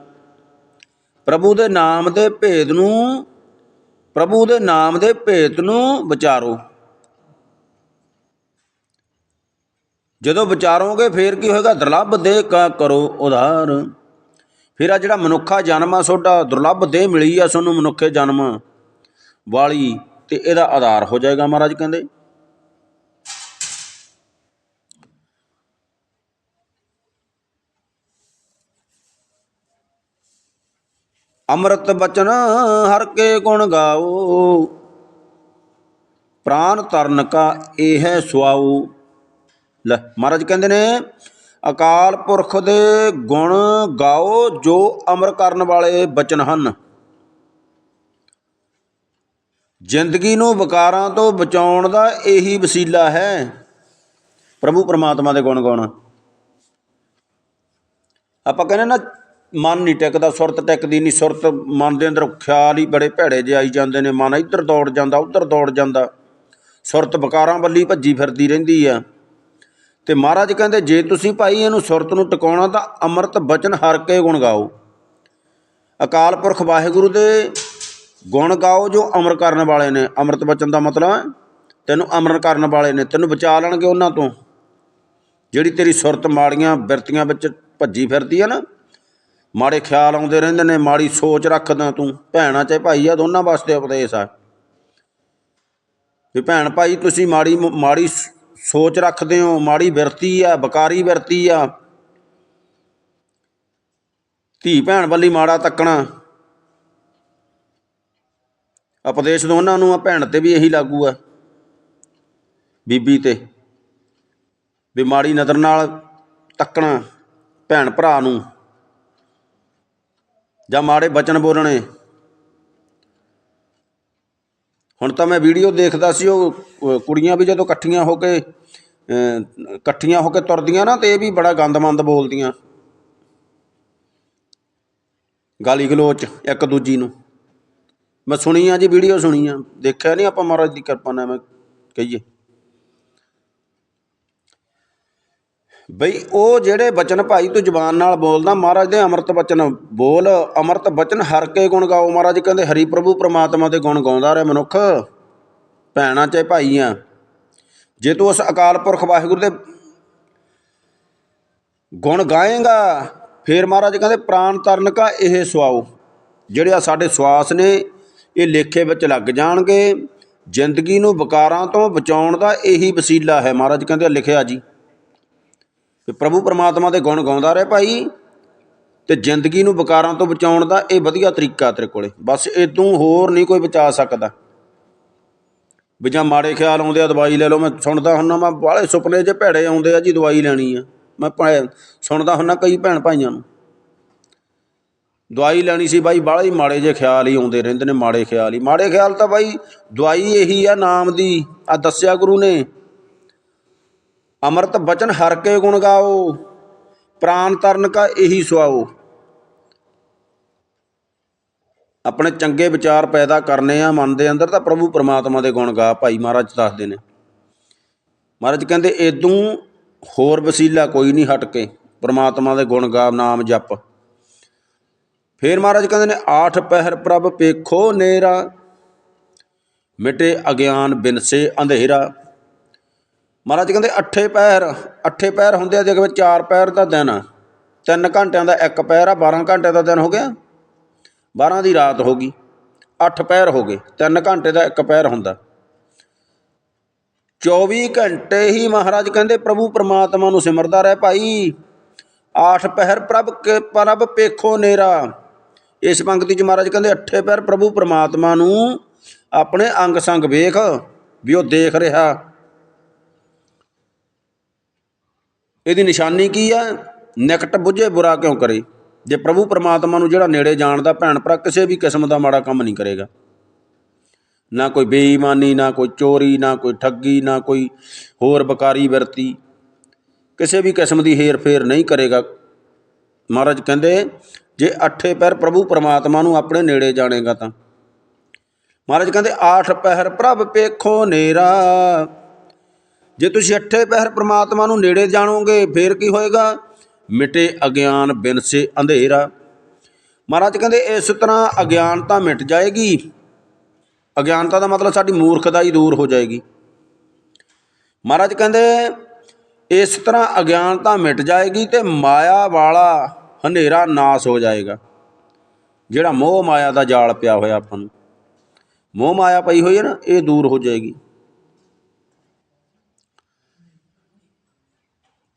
ਪ੍ਰਭੂ ਦੇ ਨਾਮ ਦੇ ਭੇਦ ਨੂੰ, ਪ੍ਰਭੂ ਦੇ ਨਾਮ ਦੇ ਭੇਤ ਨੂੰ ਵਿਚਾਰੋ। ਜਦੋਂ ਵਿਚਾਰੋਗੇ, ਫੇਰ ਕੀ ਹੋਏਗਾ? ਦੁਰਲੱਭ ਦੇ ਕਾ ਕਰੋ ਉਧਾਰ। ਫਿਰ ਆ ਜਿਹੜਾ ਮਨੁੱਖਾ ਜਨਮ ਆ ਤੁਹਾਡਾ ਦੁਰਲੱਭ ਦੇ ਮਿਲੀ ਆ ਤੁਹਾਨੂੰ ਮਨੁੱਖੇ ਜਨਮ ਵਾਲੀ ਤੇ ਇਹਦਾ ਆਧਾਰ ਹੋ ਜਾਏਗਾ ਮਹਾਰਾਜ ਕਹਿੰਦੇ। ਅੰਮ੍ਰਿਤ ਬਚਨ ਹਰ ਕੇ ਗੁਣ ਗਾਓ, ਪ੍ਰਾਨ ਤਰਨ ਕਾ ਇਹ ਹੈ ਸੁਆਉ ਲੈ, ਮਹਾਰਾਜ ਕਹਿੰਦੇ ਨੇ ਅਕਾਲ ਪੁਰਖ ਦੇ ਗੁਣ ਗਾਓ ਜੋ ਅਮਰ ਕਰਨ ਵਾਲੇ ਬਚਨ ਹਨ। ਜ਼ਿੰਦਗੀ ਨੂੰ ਵਿਕਾਰਾਂ ਤੋਂ ਬਚਾਉਣ ਦਾ ਇਹੀ ਵਸੀਲਾ ਹੈ। ਪ੍ਰਭੂ ਪਰਮਾਤਮਾ ਦੇ ਗੁਣ ਗਾਉਣਾ। ਆਪਾਂ ਕਹਿੰਦੇ ਨਾ, ਮਨ ਨਹੀਂ ਟਿਕਦਾ, ਸੁਰਤ ਟਿਕਦੀ ਨਹੀਂ। ਸੁਰਤ ਮਨ ਦੇ ਅੰਦਰ ਖਿਆਲ ਹੀ ਬੜੇ ਭੈੜੇ ਜਿਹੇ ਆਈ ਜਾਂਦੇ ਨੇ। ਮਨ ਇੱਧਰ ਦੌੜ ਜਾਂਦਾ, ਉੱਧਰ ਦੌੜ ਜਾਂਦਾ। ਸੁਰਤ ਵਿਕਾਰਾਂ ਵੱਲੀ ਭੱਜੀ ਫਿਰਦੀ ਰਹਿੰਦੀ ਆ। ਤੇ ਮਹਾਰਾਜ ਕਹਿੰਦੇ, ਜੇ ਤੁਸੀਂ ਭਾਈ ਇਹਨੂੰ ਸੁਰਤ ਨੂੰ ਟਿਕਾਉਣਾ ਤਾਂ ਅੰਮ੍ਰਿਤ ਬਚਨ ਹਰ ਕੇ ਗੁਣ ਗਾਓ। ਅਕਾਲ ਪੁਰਖ ਵਾਹਿਗੁਰੂ ਦੇ ਗੁਣ ਗਾਓ ਜੋ ਅਮਰ ਕਰਨ ਵਾਲੇ ਨੇ। ਅੰਮ੍ਰਿਤ ਬਚਨ ਦਾ ਮਤਲਬ ਹੈ, ਤੈਨੂੰ ਅਮਰ ਕਰਨ ਵਾਲੇ ਨੇ, ਤੈਨੂੰ ਬਚਾ ਲੈਣਗੇ ਉਹਨਾਂ ਤੋਂ। ਜਿਹੜੀ ਤੇਰੀ ਸੁਰਤ ਮਾੜੀਆਂ ਬਿਰਤੀਆਂ ਵਿੱਚ ਭੱਜੀ ਫਿਰਦੀ ਹੈ ਨਾ, ਮਾੜੇ ਖਿਆਲ ਆਉਂਦੇ ਰਹਿੰਦੇ ਨੇ, ਮਾੜੀ ਸੋਚ ਰੱਖਦਾ ਤੂੰ। ਭੈਣਾਂ ਚਾਹੇ ਭਾਈ ਆ, ਦੋਨਾਂ ਵਾਸਤੇ ਉਪਦੇਸ਼ ਆ। ਵੀ ਭੈਣ ਭਾਈ, ਤੁਸੀਂ ਮਾੜੀ ਮਾੜੀ ਸੋਚ ਰੱਖਦੇ ਹੋ, ਮਾੜੀ ਬਿਰਤੀ ਆ, ਬਕਾਰੀ ਬਿਰਤੀ ਆ। ਧੀ ਭੈਣ ਵੱਲੀ ਮਾੜਾ ਤੱਕਣਾ। ਉਪਦੇਸ਼ ਦੋਨਾਂ ਨੂੰ ਆ, ਭੈਣ ਤੇ ਵੀ ਇਹੀ ਲਾਗੂ ਆ। ਬੀਬੀ ਤੇ ਵੀ ਮਾੜੀ ਨਜ਼ਰ ਨਾਲ ਤੱਕਣਾ ਭੈਣ ਭਰਾ ਨੂੰ। ਜਾਂ ਮਾੜੇ ਬਚਨ ਬੋਲਣੇ। ਹੁਣ ਤਾਂ ਮੈਂ ਵੀਡੀਓ ਦੇਖਦਾ ਸੀ, ਉਹ ਕੁੜੀਆਂ ਵੀ ਜਦੋਂ ਇਕੱਠੀਆਂ ਹੋ ਕੇ ਇਕੱਠੀਆਂ ਹੋ ਕੇ ਤੁਰਦੀਆਂ ਨਾ, ਤੇ ਇਹ ਵੀ ਬੜਾ ਗੰਦਮੰਦ ਬੋਲਦੀਆਂ। ਗਾਲੀ ਗਲੋਚ ਇੱਕ ਦੂਜੀ ਨੂੰ। ਮੈਂ ਸੁਣੀ ਆ ਜੀ, ਵੀਡੀਓ ਸੁਣੀ ਆ। ਦੇਖਿਆ ਨਹੀਂ ਆਪਾਂ ਮਹਾਰਾਜ ਦੀ ਕਿਰਪਾ ਨਾਲ ਮੈਂ ਕਹੀਏ। ਬਈ ਉਹ ਜਿਹੜੇ ਬਚਨ ਭਾਈ ਤੂੰ ਜ਼ਬਾਨ ਨਾਲ ਬੋਲਦਾ, ਮਹਾਰਾਜ ਦੇ ਅੰਮ੍ਰਿਤ ਬਚਨ ਬੋਲ, ਅੰਮ੍ਰਿਤ ਬਚਨ ਹਰ ਕੇ ਗੁਣ ਗਾਓ, ਮਹਾਰਾਜ ਕਹਿੰਦੇ ਹਰੀ ਪ੍ਰਭੂ ਪ੍ਰਮਾਤਮਾ ਦੇ ਗੁਣ ਗਾਉਂਦਾ ਰਿਹਾ ਮਨੁੱਖ। ਭੈਣਾਂ ਚਾਹੇ ਭਾਈ ਆ ਜੇ ਤੂੰ ਉਸ ਅਕਾਲ ਪੁਰਖ ਵਾਹਿਗੁਰੂ ਦੇ ਗੁਣ ਗਾਏਗਾ, ਫੇਰ ਮਹਾਰਾਜ ਕਹਿੰਦੇ ਪ੍ਰਾਨ ਤਰਨ ਕਾ ਇਹ ਸੁਆਓ। ਜਿਹੜੇ ਆ ਸਾਡੇ ਸਵਾਸ ਨੇ, ਇਹ ਲੇਖੇ ਵਿੱਚ ਲੱਗ ਜਾਣਗੇ, ਜ਼ਿੰਦਗੀ ਨੂੰ ਵਿਕਾਰਾਂ ਤੋਂ ਬਚਾਉਣ ਦਾ ਇਹੀ ਵਸੀਲਾ ਹੈ, ਮਹਾਰਾਜ ਕਹਿੰਦੇ ਆ ਲਿਖਿਆ ਜੀ। ਤੇ ਪ੍ਰਭੂ ਪਰਮਾਤਮਾ ਦੇ ਗੁਣ ਗਾਉਂਦਾ ਰਹੇ ਭਾਈ ਤੇ ਜ਼ਿੰਦਗੀ ਨੂੰ ਵਿਕਾਰਾਂ ਤੋਂ ਬਚਾਉਣ ਦਾ ਇਹ ਵਧੀਆ ਤਰੀਕਾ ਤੇਰੇ ਕੋਲੇ। ਬਸ ਇਦੋਂ ਹੋਰ ਨਹੀਂ ਕੋਈ ਬਚਾ ਸਕਦਾ। ਵੀ ਜਾਂ ਮਾੜੇ ਖਿਆਲ ਆਉਂਦੇ ਆ, ਦਵਾਈ ਲੈ ਲਓ। ਮੈਂ ਸੁਣਦਾ ਹੁੰਨਾ, ਮੈਂ ਬਾਹਲੇ ਸੁਪਨੇ ਜੇ ਭੈੜੇ ਆਉਂਦੇ ਆ, ਜੀ ਦਵਾਈ ਲੈਣੀ ਆ। ਮੈਂ ਭੈ- ਸੁਣਦਾ ਹੁੰਨਾ ਕਈ ਭੈਣ ਭਾਈਆਂ ਨੂੰ। ਦਵਾਈ ਲੈਣੀ ਸੀ ਬਾਈ ਬਾਹਲੇ ਹੀ ਮਾੜੇ ਜੇ ਖਿਆਲ ਹੀ ਆਉਂਦੇ ਰਹਿੰਦੇ ਨੇ, ਮਾੜੇ ਖਿਆਲ ਹੀ। ਮਾੜੇ ਖਿਆਲ ਤਾਂ ਬਾਈ, ਦਵਾਈ ਇਹੀ ਆ ਨਾਮ ਦੀ। ਆ ਦੱਸਿਆ ਗੁਰੂ ਨੇ ਅੰਮ੍ਰਿਤ ਬਚਨ ਹਰ ਕੇ ਗੁਣ ਗਾਓ, ਪ੍ਰਾਨ ਤਰਨ ਕਾ ਇਹੀ ਸੁਆਓ। ਆਪਣੇ ਚੰਗੇ ਵਿਚਾਰ ਪੈਦਾ ਕਰਨੇ ਆ, ਮਨ ਦੇ ਅੰਦਰ ਤਾਂ ਪ੍ਰਭੂ ਪਰਮਾਤਮਾ ਦੇ ਗੁਣ ਗਾ, ਭਾਈ ਮਹਾਰਾਜ ਦੱਸਦੇ ਨੇ। ਮਹਾਰਾਜ ਕਹਿੰਦੇ ਇਦੋਂ ਹੋਰ ਵਸੀਲਾ ਕੋਈ ਨਹੀਂ ਹਟ ਕੇ, ਪਰਮਾਤਮਾ ਦੇ ਗੁਣ ਗਾ, ਨਾਮ ਜਪ। ਫੇਰ ਮਹਾਰਾਜ ਕਹਿੰਦੇ ਨੇ, ਆਠ ਪਹਿਰ ਪ੍ਰਭ ਪੇਖੋ ਨੇਰਾ, ਮਿਟੇ ਅਗਿਆਨ ਬਿਨਸੇ ਅੰਧੇਰਾ। ਮਹਾਰਾਜ ਕਹਿੰਦੇ ਅੱਠੇ ਪੈਰ ਅੱਠੇ ਪੈਰ ਹੁੰਦੇ ਆ ਜਿਹਦੇ ਚਾਰ ਪੈਰ ਦਾ ਦਿਨ। ਆ ਤਿੰਨ ਘੰਟਿਆਂ ਦਾ ਇੱਕ ਪੈਰ ਆ 12 ਘੰਟੇ ਦਾ ਦਿਨ ਹੋ ਗਿਆ। 12 ਦੀ ਰਾਤ ਹੋ ਗਈ, ਅੱਠ ਪੈਰ ਹੋ ਗਏ, ਤਿੰਨ ਘੰਟੇ ਦਾ ਇੱਕ ਪੈਰ ਹੁੰਦਾ। 24 ਘੰਟੇ ਹੀ ਮਹਾਰਾਜ ਕਹਿੰਦੇ ਪ੍ਰਭੂ ਪਰਮਾਤਮਾ ਨੂੰ ਸਿਮਰਦਾ ਰਹਿ ਭਾਈ। ਆਠ ਪਹਿਰ ਪ੍ਰਭ ਕੇ, ਪ੍ਰਭ ਪੇਖੋ ਨੇਰਾ। ਇਸ ਪੰਕਤੀ ਚ ਮਹਾਰਾਜ ਕਹਿੰਦੇ ਅੱਠੇ ਪੈਰ ਪ੍ਰਭੂ ਪਰਮਾਤਮਾ ਨੂੰ ਆਪਣੇ ਅੰਗ ਸੰਗ ਵੇਖ, ਵੀ ਉਹ ਦੇਖ ਰਿਹਾ। ਇਹਦੀ ਨਿਸ਼ਾਨੀ ਕੀ ਆ? ਨਿਕਟ ਬੁੱਝੇ ਬੁਰਾ ਕਿਉਂ ਕਰੇ? ਜੇ ਪ੍ਰਭੂ ਪਰਮਾਤਮਾ ਨੂੰ ਜਿਹੜਾ ਨੇੜੇ ਜਾਣਦਾ ਭੈਣ ਭਰਾ, ਕਿਸੇ ਵੀ ਕਿਸਮ ਦਾ ਮਾੜਾ ਕੰਮ ਨਹੀਂ ਕਰੇਗਾ। ਨਾ ਕੋਈ ਬੇਈਮਾਨੀ, ਨਾ ਕੋਈ ਚੋਰੀ, ਨਾ ਕੋਈ ਠੱਗੀ, ਨਾ ਕੋਈ ਹੋਰ ਬਕਾਰੀ ਵਰਤੀ। ਕਿਸੇ ਵੀ ਕਿਸਮ ਦੀ ਹੇਰ ਫੇਰ ਨਹੀਂ ਕਰੇਗਾ। ਮਹਾਰਾਜ ਕਹਿੰਦੇ, ਜੇ ਅੱਠੇ ਪੈਰ ਪ੍ਰਭੂ ਪਰਮਾਤਮਾ ਨੂੰ ਆਪਣੇ ਨੇੜੇ ਜਾਣੇਗਾ ਤਾਂ। ਮਹਾਰਾਜ ਕਹਿੰਦੇ, ਆਠ ਪਹਿਰ ਪ੍ਰਭ ਪੇਖੋ ਨੇਰਾ। ਜੇ ਤੁਸੀਂ ਅੱਠੇ ਪਹਿਰ ਪ੍ਰਮਾਤਮਾ ਨੂੰ ਨੇੜੇ ਜਾਣੋਗੇ, ਫੇਰ ਕੀ ਹੋਏਗਾ? ਮਿਟੇ ਅਗਿਆਨ ਬਿਨਸੇ ਅੰਧੇਰਾ। ਮਹਾਰਾਜ ਕਹਿੰਦੇ, ਇਸ ਤਰ੍ਹਾਂ ਅਗਿਆਨਤਾ ਮਿਟ ਜਾਏਗੀ। ਅਗਿਆਨਤਾ ਦਾ ਮਤਲਬ ਸਾਡੀ ਮੂਰਖਤਾ ਹੀ ਦੂਰ ਹੋ ਜਾਏਗੀ। ਮਹਾਰਾਜ ਕਹਿੰਦੇ, ਇਸ ਤਰ੍ਹਾਂ ਅਗਿਆਨਤਾ ਮਿਟ ਜਾਏਗੀ ਤੇ ਮਾਇਆ ਵਾਲਾ ਹਨੇਰਾ ਨਾਸ ਹੋ ਜਾਏਗਾ। ਜਿਹੜਾ ਮੋਹ ਮਾਇਆ ਦਾ ਜਾਲ ਪਿਆ ਹੋਇਆ ਆਪਾਂ ਨੂੰ। ਮੋਹ ਮਾਇਆ ਪਈ ਹੋਈ ਹੈ ਨਾ, ਇਹ ਦੂਰ ਹੋ ਜਾਏਗੀ।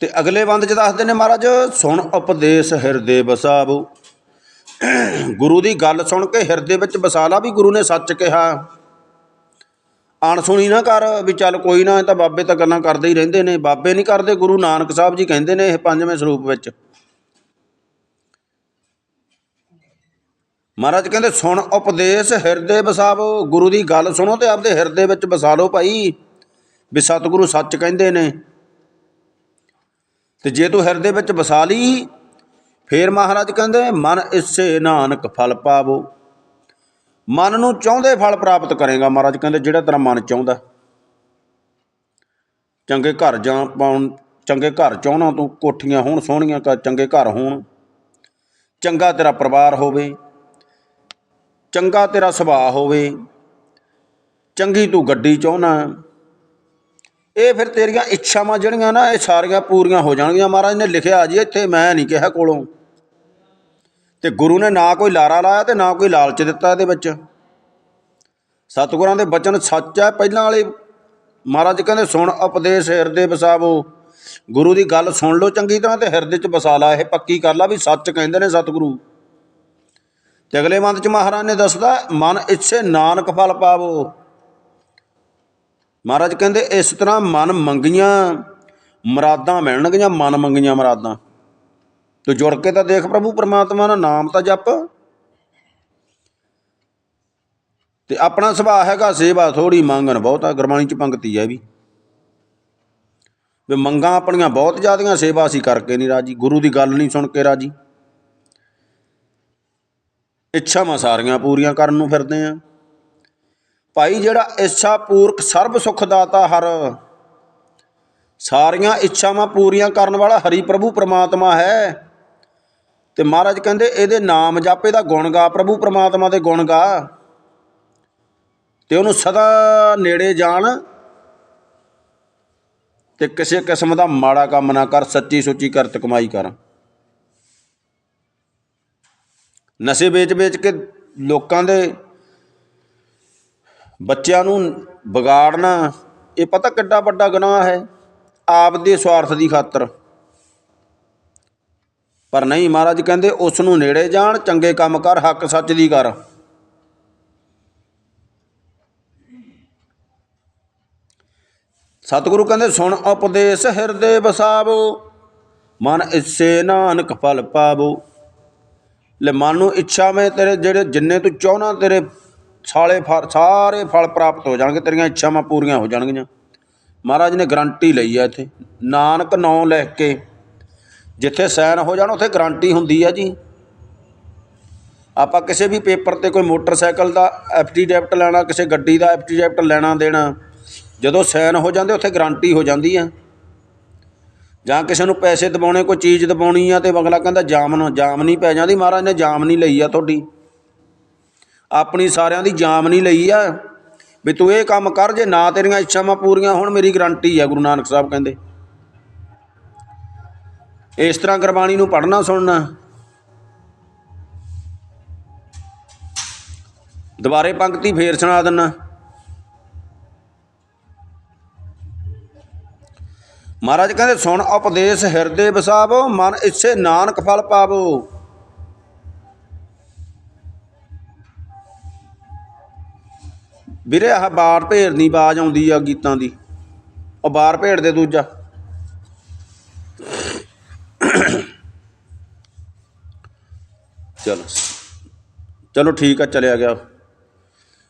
ਤੇ ਅਗਲੇ ਬੰਦ ਚ ਦੱਸਦੇ ਨੇ ਮਹਾਰਾਜ, ਸੁਣ ਉਪਦੇਸ਼ ਹਿਰਦੇ ਵਸਾਵੋ ਗੁਰੂ ਦੀ ਗੱਲ ਸੁਣ ਕੇ ਹਿਰਦੇ ਵਿੱਚ ਵਸਾ ਲਾ ਵੀ ਗੁਰੂ ਨੇ ਸੱਚ ਕਿਹਾ। ਅਣਸੁਣੀ ਨਾ ਕਰ ਵੀ ਚੱਲ ਕੋਈ ਨਾ, ਇਹ ਤਾਂ ਬਾਬੇ ਤਾਂ ਗੱਲਾਂ ਕਰਦੇ ਹੀ ਰਹਿੰਦੇ ਨੇ। ਬਾਬੇ ਨਹੀਂ ਕਰਦੇ, ਗੁਰੂ ਨਾਨਕ ਸਾਹਿਬ ਜੀ ਕਹਿੰਦੇ ਨੇ ਇਹ ਪੰਜਵੇਂ ਸਰੂਪ ਵਿੱਚ। ਮਹਾਰਾਜ ਕਹਿੰਦੇ, ਸੁਣ ਉਪਦੇਸ਼ ਹਿਰਦੇ ਵਸਾਵੋ ਗੁਰੂ ਦੀ ਗੱਲ ਸੁਣੋ ਤੇ ਆਪਦੇ ਹਿਰਦੇ ਵਿੱਚ ਵਸਾ ਲਓ ਭਾਈ। ਵੀ ਸਤਿਗੁਰੂ ਸੱਚ ਕਹਿੰਦੇ ਨੇ। ਤੇ ਜੇ ਤੂੰ ਹਿਰਦੇ ਵਿੱਚ ਵਸਾ ਲਈ, ਫੇਰ ਮਹਾਰਾਜ ਕਹਿੰਦੇ, ਮਨ ਇਸੇ ਨਾਨਕ ਫਲ ਪਾਵੋ। ਮਨ ਨੂੰ ਚਾਹੁੰਦੇ ਫਲ ਪ੍ਰਾਪਤ ਕਰੇਗਾ, ਮਹਾਰਾਜ ਕਹਿੰਦੇ, ਜਿਹੜਾ ਤੇਰਾ ਮਨ ਚਾਹੁੰਦਾ। ਚੰਗੇ ਘਰ ਜਾਂ ਪਾਉਣ, ਚੰਗੇ ਘਰ ਚਾਹੁੰਦਾ ਤੂੰ, ਕੋਠੀਆਂ ਹੋਣ, ਸੋਹਣੀਆਂ ਘਰ, ਚੰਗੇ ਘਰ ਹੋਣ। ਚੰਗਾ ਤੇਰਾ ਪਰਿਵਾਰ ਹੋਵੇ, ਚੰਗਾ ਤੇਰਾ ਸੁਭਾਅ ਹੋਵੇ, ਚੰਗੀ ਤੂੰ ਗੱਡੀ ਚਾਹੁੰਦਾ ਇਹ ਫਿਰ ਤੇਰੀਆਂ ਇੱਛਾਵਾਂ ਜਿਹੜੀਆਂ ਨਾ, ਇਹ ਸਾਰੀਆਂ ਪੂਰੀਆਂ ਹੋ ਜਾਣਗੀਆਂ ਮਹਾਰਾਜ ਨੇ ਲਿਖਿਆ ਜੀ, ਇੱਥੇ ਮੈਂ ਨਹੀਂ ਕਿਹਾ ਕੋਲੋਂ। ਤੇ ਗੁਰੂ ਨੇ ਨਾ ਕੋਈ ਲਾਰਾ ਲਾਇਆ ਤੇ ਨਾ ਕੋਈ ਲਾਲਚ ਦਿੱਤਾ ਇਹਦੇ ਵਿੱਚ। ਸਤਿਗੁਰਾਂ ਦੇ ਬਚਨ ਸੱਚ ਹੈ, ਪਹਿਲਾਂ ਵਾਲੇ ਮਹਾਰਾਜ ਕਹਿੰਦੇ, ਸੁਣ ਉਪਦੇਸ਼ ਹਿਰਦੇ ਵਸਾਵੋ। ਗੁਰੂ ਦੀ ਗੱਲ ਸੁਣ ਲਓ ਚੰਗੀ ਤਰ੍ਹਾਂ ਤੇ ਹਿਰਦੇ 'ਚ ਵਸਾ ਲਾ, ਇਹ ਪੱਕੀ ਕਰ ਲਾ ਵੀ ਸੱਚ ਕਹਿੰਦੇ ਨੇ ਸਤਿਗੁਰੂ। ਤੇ ਅਗਲੇ ਮੰਦ 'ਚ ਮਹਾਰਾਜ ਨੇ ਦੱਸਦਾ, ਮਨ ਇੱਛੇ ਨਾਨਕ ਫਲ ਪਾਵੋ। ਮਹਾਰਾਜ ਕਹਿੰਦੇ ਇਸ ਤਰ੍ਹਾਂ ਮਨ ਮੰਗੀਆਂ ਮਰਾਦਾਂ ਮਿਲਣਗੀਆਂ, ਮਨ ਮੰਗੀਆਂ ਮਰਾਦਾਂ। ਤੂੰ ਜੁੜ ਕੇ ਤਾਂ ਦੇਖ ਪ੍ਰਭੂ ਪਰਮਾਤਮਾ ਦਾ ਨਾਮ ਤਾਂ ਜਪ। ਤੇ ਆਪਣਾ ਸੁਭਾਅ ਹੈਗਾ ਸੇਵਾ ਥੋੜੀ ਮੰਗਣ ਬਹੁਤਾ, ਗੁਰਬਾਣੀ ਚ ਪੰਕਤੀ ਹੈ ਵੀ। ਵੀ ਮੰਗਾਂ ਆਪਣੀਆਂ ਬਹੁਤ ਜ਼ਿਆਦੀਆਂ, ਸੇਵਾ ਸੀ ਕਰਕੇ ਨਹੀਂ ਰਾਜੀ, ਗੁਰੂ ਦੀ ਗੱਲ ਨਹੀਂ ਸੁਣ ਕੇ ਰਾਜੀ। ਇੱਛਾਵਾਂ ਸਾਰੀਆਂ ਪੂਰੀਆਂ ਕਰਨ ਨੂੰ ਫਿਰਦੇ ਆਂ। ਭਾਈ ਜਿਹੜਾ ਇੱਛਾ ਪੂਰਕ ਸਰਬ ਸੁਖ ਦਾਤਾ ਹਰ, ਸਾਰੀਆਂ ਇੱਛਾਵਾਂ ਪੂਰੀਆਂ ਕਰਨ ਵਾਲਾ ਹਰੀ ਪ੍ਰਭੂ ਪ੍ਰਮਾਤਮਾ ਹੈ। ਤੇ ਮਹਾਰਾਜ ਕਹਿੰਦੇ ਇਹਦੇ ਨਾਮ ਜਾਪੇ ਦਾ ਗੁਣ ਗਾ, ਪ੍ਰਭੂ ਪ੍ਰਮਾਤਮਾ ਦੇ ਗੁਣ ਗਾ। ਤੇ ਉਹਨੂੰ ਸਦਾ ਨੇੜੇ ਜਾਣ ਤੇ ਕਿਸੇ ਕਿਸਮ ਦਾ ਮਾੜਾ ਕੰਮ ਨਾ ਕਰ, ਸੱਚੀ ਸੁੱਚੀ ਕਰਤ ਕਮਾਈ ਕਰ। ਨਸ਼ੇ ਵੇਚ-ਵੇਚ ਕੇ ਲੋਕਾਂ ਦੇ ਬੱਚਿਆਂ ਨੂੰ ਵਿਗਾੜਨਾ, ਇਹ ਪਤਾ ਕਿੱਡਾ ਵੱਡਾ ਗੁਨਾਹ ਹੈ? ਆਪ ਦੇ ਸਵਾਰਥ ਦੀ ਖਾਤਰ। ਪਰ ਨਹੀਂ, ਮਹਾਰਾਜ ਕਹਿੰਦੇ, ਉਸ ਨੂੰ ਨੇੜੇ ਜਾਣ, ਚੰਗੇ ਕੰਮ ਕਰ, ਹੱਕ ਸੱਚ ਦੀ ਕਰ। ਸਤਿਗੁਰੂ ਕਹਿੰਦੇ, ਸੁਣ ਉਪਦੇਸ਼, ਹਿਰਦੇ ਵਸਾਵੋ, ਮਨ ਇਸੇ ਨਾਨਕ ਫਲ ਪਾਵੋ। ਲੈ ਮਨ ਨੂੰ ਇੱਛਾ ਮੈਂ ਤੇਰੇ, ਜਿਹੜੇ, ਜਿੰਨੇ ਤੂੰ ਚਾਹਣਾ ਤੇਰੇ ਸਾਲੇ ਫਲ ਸਾਰੇ ਫਲ ਪ੍ਰਾਪਤ ਹੋ ਜਾਣਗੇ, ਤੇਰੀਆਂ ਇੱਛਾਵਾਂ ਪੂਰੀਆਂ ਹੋ ਜਾਣਗੀਆਂ। ਮਹਾਰਾਜ ਨੇ ਗਰੰਟੀ ਲਈ ਆ ਇੱਥੇ। ਨਾਨਕ ਨੌ ਲਿਖ ਕੇ ਜਿੱਥੇ ਸਾਈਨ ਹੋ ਜਾਣ, ਉੱਥੇ ਗਰੰਟੀ ਹੁੰਦੀ ਆ ਜੀ। ਆਪਾਂ ਕਿਸੇ ਵੀ ਪੇਪਰ ਤੇ ਕੋਈ ਮੋਟਰਸਾਈਕਲ ਦਾ ਐਫੀਡੈਵਿਟ ਲੈਣਾ, ਕਿਸੇ ਗੱਡੀ ਦਾ ਐਫੀਡੈਵਿਟ ਲੈਣਾ ਦੇਣਾ, ਜਦੋਂ ਸਾਈਨ ਹੋ ਜਾਂਦੇ, ਉੱਥੇ ਗਰੰਟੀ ਹੋ ਜਾਂਦੀ ਆ। ਜਾਂ ਕਿਸੇ ਨੂੰ ਪੈਸੇ ਦਬਾਉਣੇ, ਕੋਈ ਚੀਜ਼ ਦਬਾਉਣੀ ਆ ਤੇ ਅਗਲਾ ਕਹਿੰਦਾ, ਜਾਮਨ ਨਹੀਂ ਪੈ ਜਾਂਦੀ। ਮਹਾਰਾਜ ਨੇ ਜਾਮ ਨਹੀਂ ਲਈ ਆ ਤੁਹਾਡੀ। ਆਪਣੀ ਸਾਰਿਆਂ ਦੀ ਜਾਮ ਨਹੀਂ ਲਈ ਆ। ਵੀ ਤੂੰ ਇਹ ਕੰਮ ਕਰ, ਜੇ ਨਾ ਤੇਰੀਆਂ ਇੱਛਾਵਾਂ ਪੂਰੀਆਂ ਹੋਣ, ਮੇਰੀ ਗਰੰਟੀ ਆ, ਗੁਰੂ ਨਾਨਕ ਸਾਹਿਬ ਕਹਿੰਦੇ। ਇਸ ਤਰ੍ਹਾਂ ਗੁਰਬਾਣੀ ਨੂੰ ਪੜ੍ਹਨਾ, ਸੁਣਨਾ। ਦੁਬਾਰੇ ਪੰਕਤੀ ਫੇਰ ਸੁਣਾ ਦਿੰਨਾ। ਮਹਾਰਾਜ ਕਹਿੰਦੇ, ਸੁਣ ਉਪਦੇਸ਼ ਹਿਰਦੇ ਵਸਾਵੋ, ਮਨ ਇੱਛੇ ਨਾਨਕ ਫਲ ਪਾਵੋ। ਵੀਰੇ, ਆਹ ਬਾਰ ਭੇੜ ਦੀ ਆਵਾਜ਼ ਆਉਂਦੀ ਆ ਗੀਤਾਂ ਦੀ। ਉਹ ਬਾਰ ਭੇੜ ਦੇ ਦੂਜਾ। ਚਲੋ। ਚਲੋ ਠੀਕ ਆ, ਚਲਿਆ ਗਿਆ।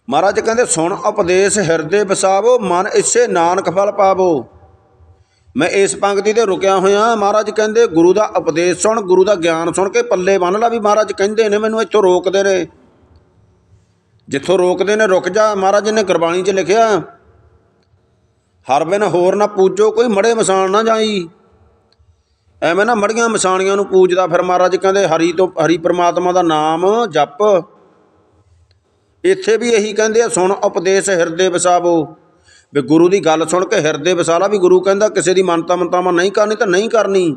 ਮਹਾਰਾਜ ਕਹਿੰਦੇ, ਸੁਣ ਉਪਦੇਸ਼ ਹਿਰਦੇ ਵਸਾਵੋ, ਮਨ ਇਸੇ ਨਾਨਕ ਫਲ ਪਾਵੋ। ਮੈਂ ਇਸ ਪੰਕਤੀ ਤੇ ਰੁਕਿਆ ਹੋਇਆ। ਮਹਾਰਾਜ ਕਹਿੰਦੇ, ਗੁਰੂ ਦਾ ਉਪਦੇਸ਼ ਸੁਣ, ਗੁਰੂ ਦਾ ਗਿਆਨ ਸੁਣ ਕੇ ਪੱਲੇ ਬੰਨ ਲਾ ਵੀ ਮਹਾਰਾਜ ਕਹਿੰਦੇ ਨੇ, ਮੈਨੂੰ ਇੱਥੋਂ ਰੋਕਦੇ ਨੇ। ਜਿੱਥੋਂ ਰੋਕਦੇ ਨੇ, ਰੁਕ ਜਾ। ਮਹਾਰਾਜ ਨੇ ਗੁਰਬਾਣੀ 'ਚ ਲਿਖਿਆ, ਹਰ ਬਿਨ ਹੋਰ ਨਾ ਪੂਜੋ, ਕੋਈ ਮੜੇ ਮਸਾਣ ਨਾ ਜਾਈ। ਐਵੇਂ ਨਾ ਮੜੀਆਂ ਮਸਾਣੀਆਂ ਨੂੰ ਪੂਜਦਾ ਫਿਰ ਮਹਾਰਾਜ, ਕਹਿੰਦੇ ਹਰੀ ਤੋਂ, ਹਰੀ ਪ੍ਰਮਾਤਮਾ ਦਾ ਨਾਮ ਜਪ। ਇੱਥੇ ਵੀ ਇਹੀ ਕਹਿੰਦੇ ਆ, ਸੁਣ ਉਪਦੇਸ਼ ਹਿਰਦੇ ਵਸਾਵੋ। ਵੀ ਗੁਰੂ ਦੀ ਗੱਲ ਸੁਣ ਕੇ ਹਿਰਦੇ ਵਸਾ ਲਾ ਵੀ ਗੁਰੂ ਕਹਿੰਦਾ, ਕਿਸੇ ਦੀ ਮੰਨਤਾ ਮੰਤਾਵਾਂ ਨਹੀਂ ਕਰਨੀ ਤਾਂ ਨਹੀਂ ਕਰਨੀ।